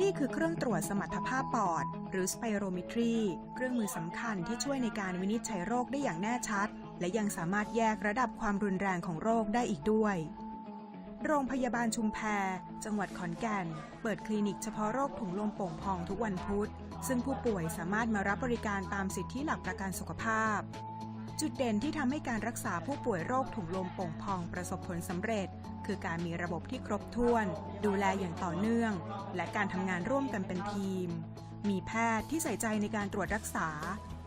นี่คือเครื่องตรวจสมรรถภาพปอด หรือสไปโรมิตรีเครื่องมือสำคัญที่ช่วยในการวินิจฉัยโรคได้อย่างแน่ชัด และยังสามารถแยกระดับความรุนแรงของโรคได้อีกด้วย โรงพยาบาลชุมแพ จังหวัดขอนแก่น เปิดคลินิกเฉพาะโรคถุงลมโป่งพองทุกวันพุธ ซึ่งผู้ป่วยสามารถมารับบริการตามสิทธิหลักประกันสุขภาพ จุดเด่นที่ทำให้การรักษาผู้ป่วยโรคถุงลมโป่งพองประสบผลสำเร็จ คือการมีระบบที่ครบถ้วน ดูแลอย่างต่อเนื่อง และการทำงานร่วมกันเป็นทีม มีแพทย์ที่ใส่ใจในการตรวจรักษา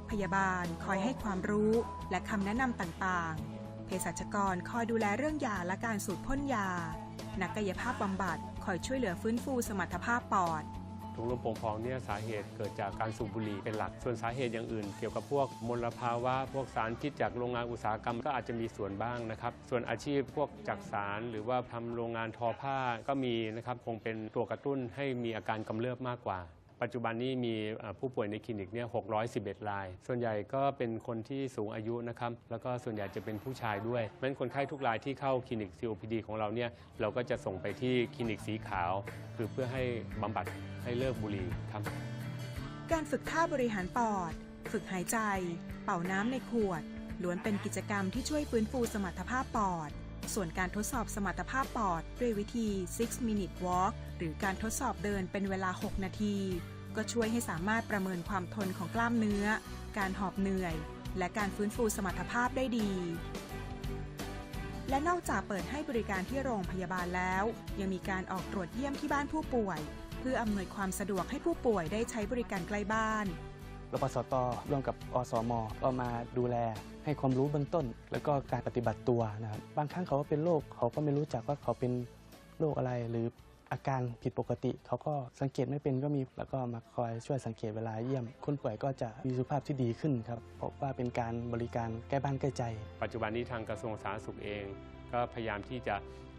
พยาบาลคอยให้ความรู้ และคำแนะนำต่างๆ เภสัชกรคอยดูแลเรื่องยาและการสูตรพ่นยา นักกายภาพบำบัดคอยช่วยเหลือฟื้นฟูสมรรถภาพปอด ถุงลมโป่งพองเนี่ยสาเหตุเกิดจากการสูบบุหรี่เป็นหลัก ส่วนสาเหตุอย่างอื่น เกี่ยวกับพวกมลภาวะ พวกสารพิษจากโรงงานอุตสาหกรรมก็อาจจะมีส่วนบ้างนะครับ ส่วนอาชีพพวกจักสารหรือว่าทำโรงงานทอผ้าก็มีนะครับคงเป็นตัวกระตุ้นให้มีอาการกำเริบมากกว่า ปัจจุบันนี้มีผู้ป่วยในคลินิกเนี่ย611 ราย ส่วนใหญ่ก็เป็นคนที่สูงอายุนะครับ แล้วก็ส่วนใหญ่จะเป็นผู้ชายด้วยเพราะฉะนั้นคนไข้ทุกรายที่เข้าคลินิก COPD ของเราเนี่ย เราก็จะส่งไปที่คลินิกสีขาว คือเพื่อให้บำบัดให้เลิกบุหรี่ครับ การฝึกท่าบริหารปอด ฝึกหายใจ เป่าน้ำในขวด ล้วนเป็นกิจกรรมที่ช่วยฟื้นฟูสมรรถภาพปอด ส่วนการทดสอบสมรรถภาพปอดด้วยวิธี 6 minute walk หรือการทดสอบเดินเป็นเวลา 6 นาที ก็ช่วยให้สามารถประเมินความทนของกล้ามเนื้อ การหอบเหนื่อย และการฟื้นฟูสมรรถภาพได้ดี และนอกจากเปิดให้บริการที่โรงพยาบาลแล้ว ยังมีการออกตรวจเยี่ยมที่บ้านผู้ป่วย เพื่ออำนวยความสะดวกให้ผู้ป่วยได้ใช้บริการใกล้บ้าน รปสตร่วมกับอสมก็มาดูแลให้ความรู้เบื้องต้น แล้วก็การปฏิบัติตัวนะครับบางครั้งเขาก็เป็นโรคเขาก็ไม่รู้จักว่าเขาเป็นโรคอะไรหรืออาการผิดปกติ เขาก็สังเกตไม่เป็นก็มีแล้วก็มาคอยช่วยสังเกตเวลาเยี่ยม คนป่วยก็จะมีสุขภาพที่ดีขึ้นครับเพราะว่าเป็นการบริการใกล้บ้านใกล้ใจ ปัจจุบันนี้ทางกระทรวงสาธารณสุขเอง ก็พยายามที่จะ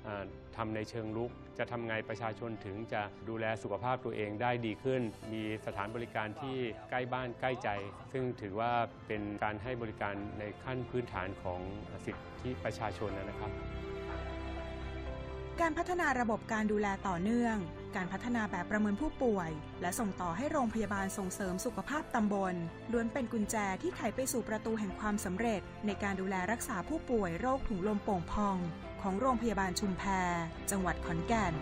ทำทำในเชิงลุก จะทำไงประชาชนถึงจะดูแลสุขภาพตัวเองได้ดีขึ้น มีสถานบริการที่ใกล้บ้านใกล้ใจ ซึ่งถือว่าเป็นการให้บริการในขั้นพื้นฐานของสิทธิประชาชนนะครับ การพัฒนาระบบการดูแลต่อเนื่อง การพัฒนาแบบประเมินผู้ป่วย และส่งต่อให้โรงพยาบาลส่งเสริมสุขภาพตำบลล้วนเป็นกุญแจที่ไขไปสู่ประตูแห่งความสำเร็จ ในการดูแลรักษาผู้ป่วยโรคถุงลมโป่งพอง ของโรงพยาบาลชุมแพ จังหวัดขอนแก่น